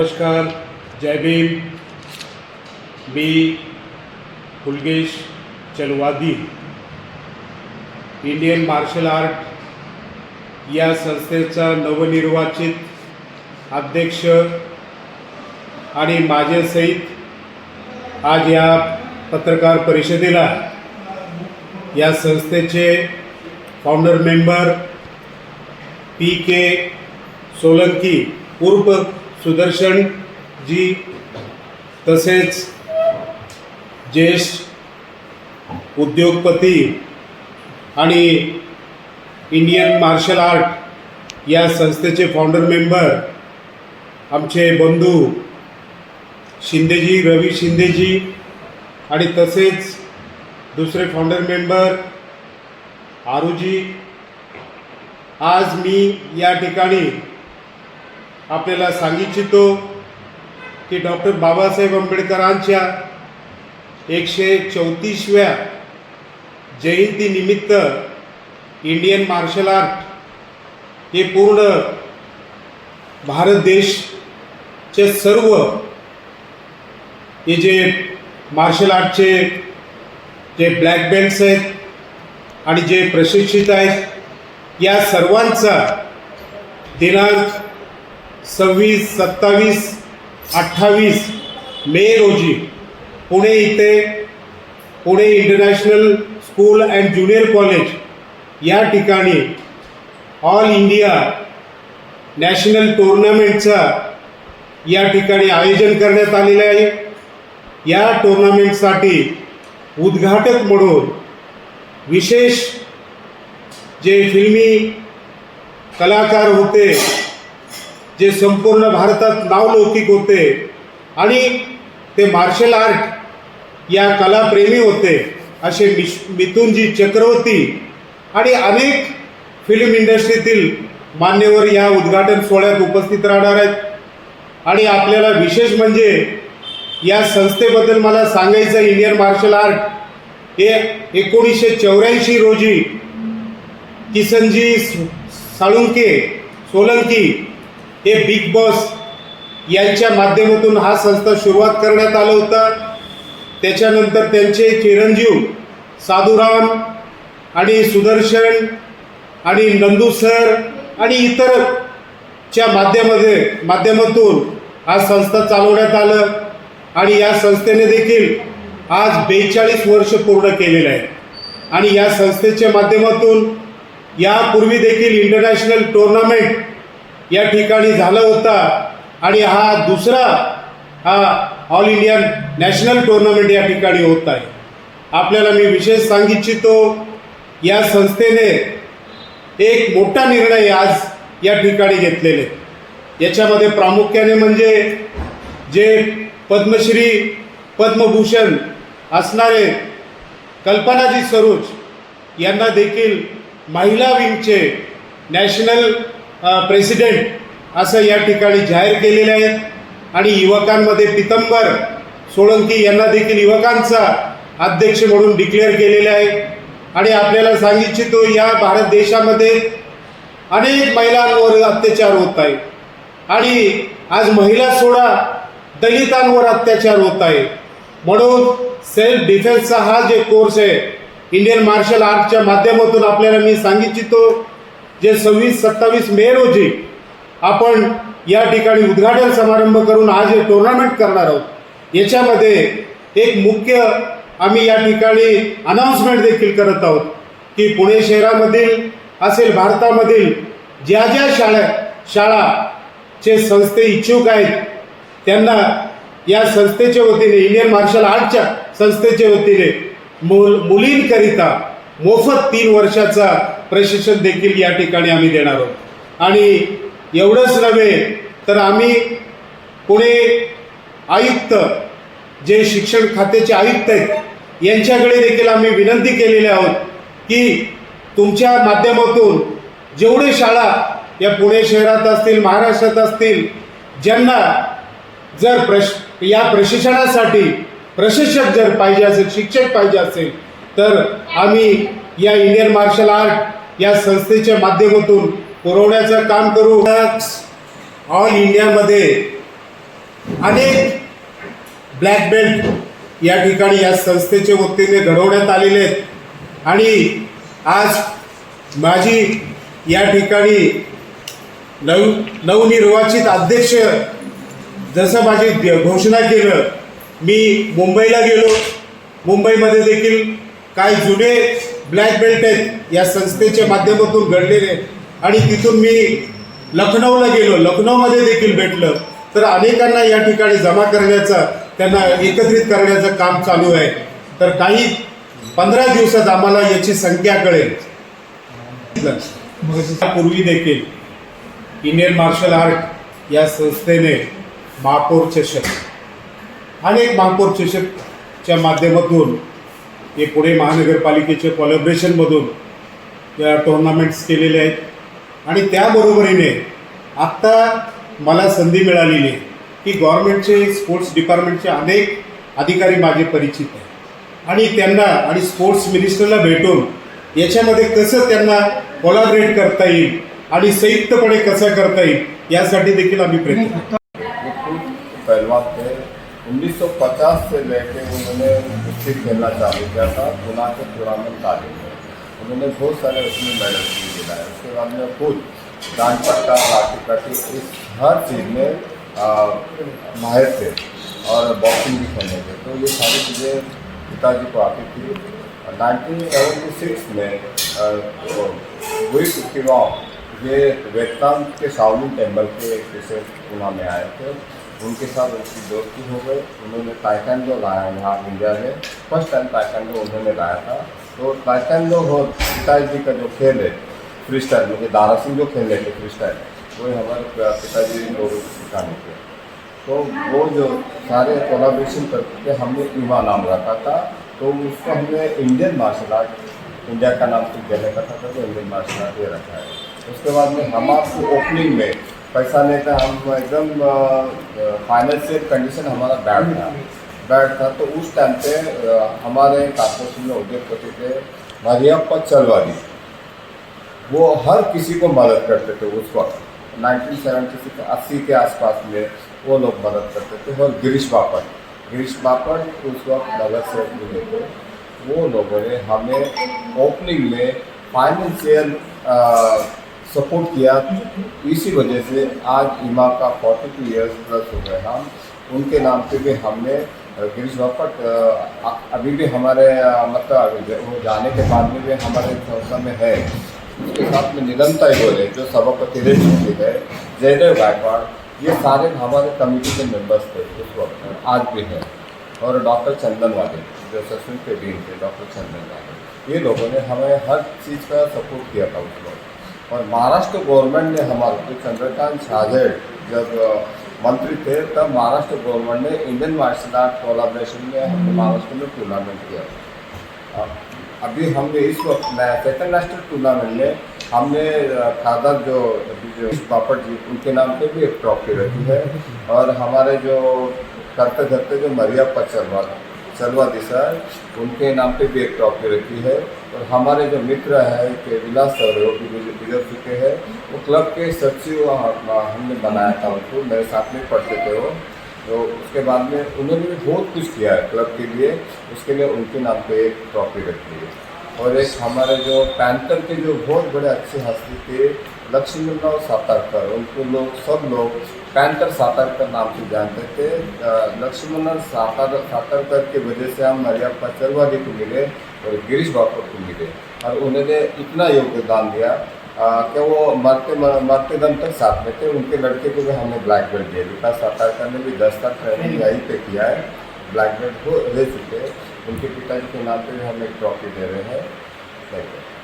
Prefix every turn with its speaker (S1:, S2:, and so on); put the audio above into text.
S1: नमस्कार जय भीम. मी Phulgesh Chalwadi. Indian martial art या संस्थेचा नवनिर्वाचित अध्यक्ष आणि माझ्यासहित आज या पत्रकार परिषदेला या संस्थेचे founder member P K Solanki उर्फ सुदर्शन जी तसेच ज्येष्ठ उद्योगपती आणि इंडियन मार्शल आर्ट या संस्थेचे फाउंडर मेंबर आमचे बंधू शिंदेजी रवी शिंदेजी आणि तसेच दुसरे फाउंडर मेंबर आरुजी. आज मी या ठिकाणी आपल्याला सांगिततो की डॉक्टर बाबासाहेब आंबेडकरांच्या एकशे चौतीसव्या जयंतीनिमित्त इंडियन मार्शल आर्ट हे पूर्ण भारत देशचे सर्व हे जे मार्शल आर्टचे जे ब्लॅक बेल्ट्स आहेत आणि जे प्रशिक्षित आहेत या सर्वांचा दिनांक सव्वीस सत्तावीस अठ्ठावीस मे रोजी पुणे इथे Pune international school and junior college या ठिकाणी ऑल इंडिया नॅशनल टोर्नामेंटचा या ठिकाणी आयोजन करण्यात आलेलं आहे. या टोर्नामेंटसाठी उद्घाटक म्हणून विशेष जे फिल्मी कलाकार होते जे संपूर्ण भारतात नावलौकिक होते आणि ते मार्शल आर्ट या कलाप्रेमी होते असे मिश मिथुनजी चक्रवर्ती आणि अनेक फिल्म इंडस्ट्रीतील मान्यवर या उद्घाटन सोहळ्यात उपस्थित राहणार आहेत. आणि आपल्याला विशेष म्हणजे या संस्थेबद्दल मला सांगायचं इंडियन मार्शल आर्ट हे एकोणीसशे चौऱ्याऐंशी रोजी किसनजी साळुंके सोलंकी हे बिग बॉस यांच्या माध्यमातून हा संस्था सुरुवात करण्यात आलं होतं. त्याच्यानंतर त्यांचे चिरंजीव साधुराम आणि सुदर्शन आणि नंदू सर आणि इतरच्या माध्यमामध्ये माध्यमातून हा संस्था चालवण्यात आलं. आणि या संस्थेने देखील आज बेचाळीस वर्ष पूर्ण केलेलं आहे आणि या संस्थेच्या माध्यमातून यापूर्वी देखील इंटरनॅशनल टुर्नामेंट या ठिकाणी झाला होता. आणि हा दुसरा हा ऑल इंडिया नॅशनल टुर्नामेंट या ठिकाणी होत आहे. आपल्याला मी विशेष सांग इच्छितो या संस्थेने एक मोठा निर्णय आज या ठिकाणी घेतलेले. याच्यामध्ये प्रामुख्याने म्हणजे जे पद्मश्री पद्मभूषण असणारे कल्पनाजी सरोज यांना देखील महिला विंगचे नॅशनल प्रेसिडेंट असं या ठिकाणी जाहीर केलेले आहेत. आणि युवकांमध्ये पितंबर सोळंकी यांना देखील युवकांचा अध्यक्ष म्हणून डिक्लेअर केलेले आहे. आणि आपल्याला सांगिततो या भारत देशामध्ये अनेक महिलांवर अत्याचार होत आहे आणि आज महिला सोडा दलितांवर अत्याचार होत आहे म्हणून सेल्फ डिफेन्सचा हा जे कोर्स आहे इंडियन मार्शल आर्टच्या माध्यमातून आपल्याला मी सांगिततो जे सव्वीस सत्तावीस मे रोजी आपण या ठिकाणी उद्घाटन समारंभ करून आज हे टुर्नामेंट करणार आहोत. याच्यामध्ये एक मुख्य आम्ही या ठिकाणी अनाऊन्समेंट देखील करत आहोत की पुणे शहरामधील असेल भारतामधील ज्या ज्या शाळा शाळाचे संस्थे इच्छुक आहेत त्यांना या संस्थेच्या वतीने इंडियन मार्शल आर्टच्या संस्थेच्या वतीने मुल मुलींकरिता मोफत तीन वर्षाचा प्रशिक्षण देखील या ठिकाणी आम्ही देणार आहोत. आणि एवढंच नव्हे तर आम्ही पुणे आयुक्त जे शिक्षण खात्याचे आयुक्त आहेत यांच्याकडे देखील आम्ही विनंती केलेली आहोत की तुमच्या माध्यमातून जेवढे शाळा या पुणे शहरात असतील महाराष्ट्रात असतील ज्यांना जर प्रश या प्रशिक्षणासाठी प्रशिक्षक जर पाहिजे असेल शिक्षक पाहिजे असेल तर आम्ही या इंडियन मार्शल आर्ट या संस्थेच्या माध्यमातून पुरवण्याचं काम करू. ऑल इंडियामध्ये अनेक ब्लॅक बेल्ट या ठिकाणी या संस्थेच्या वतीने घडवण्यात आलेले आहेत. आणि आज माझी या ठिकाणी नव नवनिर्वाचित अध्यक्ष जसं माझी द- घोषणा केलं मी मुंबईला गेलो. मुंबईमध्ये देखील काही जुने ब्लॅक बेल्ट आहेत. या संस्थेच्या माध्यमातून घडलेले आणि तिथून मी लखनौला गेलो. लखनौमध्ये देखील भेटलं. तर अनेकांना या ठिकाणी जमा करण्याचा त्यांना एकत्रित करण्याचं काम चालू आहे. तर काही पंधरा दिवसात आम्हाला याची संख्या कळेल. पूर्वी देखील इंडियन मार्शल आर्ट या संस्थेने महापौर चषक अनेक महापौर चषकच्या माध्यमातून हे पुणे महानगरपालिकेच्या कॉलॅबरेशनमधून या टुर्नामेंट्स केलेले आहेत आणि त्याबरोबरीने आत्ता मला संधी मिळालेली आहे की गव्हर्नमेंटचे स्पोर्ट्स डिपार्टमेंटचे अनेक अधिकारी माझे परिचित आहेत आणि त्यांना आणि स्पोर्ट्स मिनिस्टरला भेटून याच्यामध्ये कसं त्यांना कोलॅबरेट करता येईल आणि संयुक्तपणे कसं करता येईल यासाठी देखील आम्ही प्रयत्न करू.
S2: 1950 से लेके उन्होंने कुश्ती खेलना चालू किया था गुना के टूर्नामेंट तालीम में। उन्होंने बहुत सारे उसमें मेडल भी दिलाए। उसके बाद में खुद दान पट्टा लाठी काठी इस हर चीज़ में माहिर थे और बॉक्सिंग भी खेलने थे। तो ये सारी चीज़ें पिताजी को आती थी। नाइनटीन सेवेंटी सिक्स में आ, वो वही कुश्तीगांव ये वियतनाम के शाओलिन टेंपल के जैसे पुना में आए थे। उनके साथ उनकी दोस्ती हो गई। उन्होंने टाइकेंडो लाया यहाँ इंडिया में। फ़र्स्ट टाइम टाइकेंडो उन्होंने लाया था। तो टाइकेंडो हो, पिताजी का जो खेल है फ्री स्टाइल मुझे दारा सिंह जो खेल रहे थे फ्री स्टाइल वही हमारे पिताजी लोगों को सिखाने थे तो वो जो सारे कोलाब्रेशन करते थे, हमने ईमा नाम रखा था। तो उसको हमने इंडियन मार्शल आर्ट इंडिया का नाम तो देने का था तो इंडियन मार्शल आर्ट ये रखा है। उसके बाद में हम आपको ओपनिंग में पैसा नहीं था, हम एकदम फाइनेंशियल कंडीशन हमारा बैड था। बैड था तो उस टाइम पे हमारे काकोसी में उद्योगपति थे, मरियप्पा चलवारी वो हर किसी को मदद करते थे उस वक्त। 1976 अस्सी के आसपास में वो लोग मदद करते थे। और गिरीश बापट गिरीश बापट उस वक्त नगर से मिले थे। वो लोगों ने हमें ओपनिंग में फाइनेंशियल सपोर्ट किया। इसी वजह से आज इमा का 42 इयर्स प्लस हो गए हम उनके नाम पे भी हमने गिरीश बापट अभी भी हमारे मतलब वो जाने के बाद में भी हमारे संस्था में है। उसके साथ में निरंतर बोले जो सभापति रह चुके हैं जयदेव गायकवाड़, ये सारे हमारे कमेटी के मेंबर्स थे उस वक्त, आज भी हैं। और डॉक्टर चंदन वाले, जो सचिन के डीन थे, डॉक्टर चंदन वाले। ये लोगों ने हमें हर चीज़ का सपोर्ट किया था उस वक्त। और महाराष्ट्र गवर्नमेंट ने हमारे चंद्रकांत शाहजेड जब मंत्री थे, तब महाराष्ट्र गवर्नमेंट ने इंडियन मार्शल आर्ट कोलाब्रेशन में हमने महाराष्ट्र में टूर्नामेंट किया। अभी हमने इस वक्त, मैं सेकंड नेशनल टूर्नामेंट में हमने खादर जो जो बापट जी, उनके नाम पे भी एक ट्रॉफी रखी है। और हमारे जो करते करते जो मरिया चलवा चलवा दिशा उनके नाम पे भी एक ट्रॉफी रखी है। और हमारे जो मित्र है, के विलास सर वो भी मुझे गुजर चुके हैं। वो क्लब के सचिव हमने बनाया था उनको, मेरे साथ में पढ़ते थे वो। तो उसके बाद में उन्होंने भी बहुत कुछ किया है क्लब के लिए। उसके लिए उनके नाम पे एक ट्रॉफी रखी है। और एक हमारे जो पैंथर के जो बहुत बड़े अच्छे हस्ती थे लक्ष्मी राव सातारकर, उनको लोग, सब लोग पैंथर सातारकर नाम से जानते थे। लक्ष्मण सातार सातारकर की वजह से हम मरियप्पा चरवादी को मिले और गिरीश बापट को मिले और उन्होंने इतना योगदान दिया। कि वो मरते मरते दम तक साथ में थे? उनके लड़के को भी हमने ब्लैक बेल्ट दिया। विकास सातारकर ने भी दस तक ट्रेनिंग यहीं पे किया है। ब्लैक बेल्ट को ले चुके उनके पिताजी के नाम पर भी हम एक ट्रॉफी दे रहे हैं। Thank you.